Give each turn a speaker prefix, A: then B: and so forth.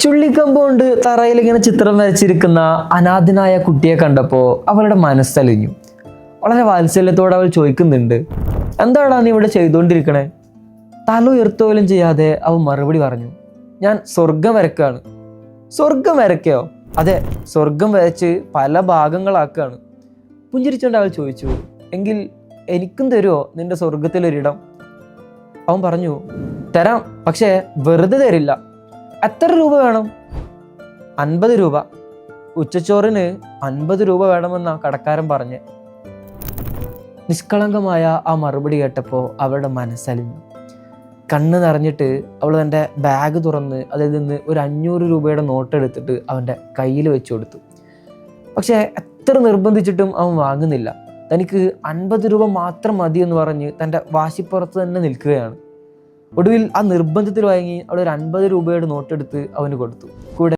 A: ചുള്ളിക്കമ്പ് കൊണ്ട് തറയിൽ ഇങ്ങനെ ചിത്രം വരച്ചിരിക്കുന്ന അനാഥനായ കുട്ടിയെ കണ്ടപ്പോൾ അവളുടെ മനസ്സലിഞ്ഞു. വളരെ വാത്സല്യത്തോടെ അവൾ ചോദിക്കുന്നുണ്ട് എന്താടാ നീ ഇവിടെ ചെയ്തുകൊണ്ടിരിക്കണേ തല ഉയർത്തുപോലും ചെയ്യാതെ അവൻ മറുപടി പറഞ്ഞു ഞാൻ സ്വർഗം വരക്കുകയാണ് സ്വർഗം വരയ്ക്കോ? അതെ സ്വർഗം വരച്ച് പല ഭാഗങ്ങളാക്കുകയാണ് പുഞ്ചിരിച്ചുകൊണ്ട് അവൾ ചോദിച്ചു എങ്കിൽ എനിക്കും തരുമോ നിന്റെ സ്വർഗത്തിലൊരിടം അവൻ പറഞ്ഞു തരാം പക്ഷേ വെറുതെ തരില്ല. എത്ര രൂപ വേണം? അൻപത് രൂപ. ഉച്ചച്ചോറിന് അൻപത് രൂപ വേണമെന്നാണ് കടക്കാരൻ പറഞ്ഞ്. നിഷ്കളങ്കമായ ആ മറുപടി കേട്ടപ്പോൾ അവളുടെ മനസ്സലിഞ്ഞു. കണ്ണ് നിറഞ്ഞിട്ട് അവൾ തന്റെ ബാഗ് തുറന്ന് അതിൽ നിന്ന് ഒരു അഞ്ഞൂറ് രൂപയുടെ നോട്ട് എടുത്തിട്ട് അവന്റെ കയ്യിൽ വെച്ചു കൊടുത്തു. പക്ഷേ എത്ര നിർബന്ധിച്ചിട്ടും അവൻ വാങ്ങുന്നില്ല. തനിക്ക് അൻപത് രൂപ മാത്രം മതി എന്ന് പറഞ്ഞ് തന്റെ വാശിപ്പുറത്ത് തന്നെ നിൽക്കുകയാണ്. ഒടുവിൽ ആ നിർബന്ധത്തിൽ വാങ്ങി അവിടെ ഒരു അൻപത് രൂപയുടെ നോട്ടെടുത്ത് അവന് കൊടുത്തു. കൂടെ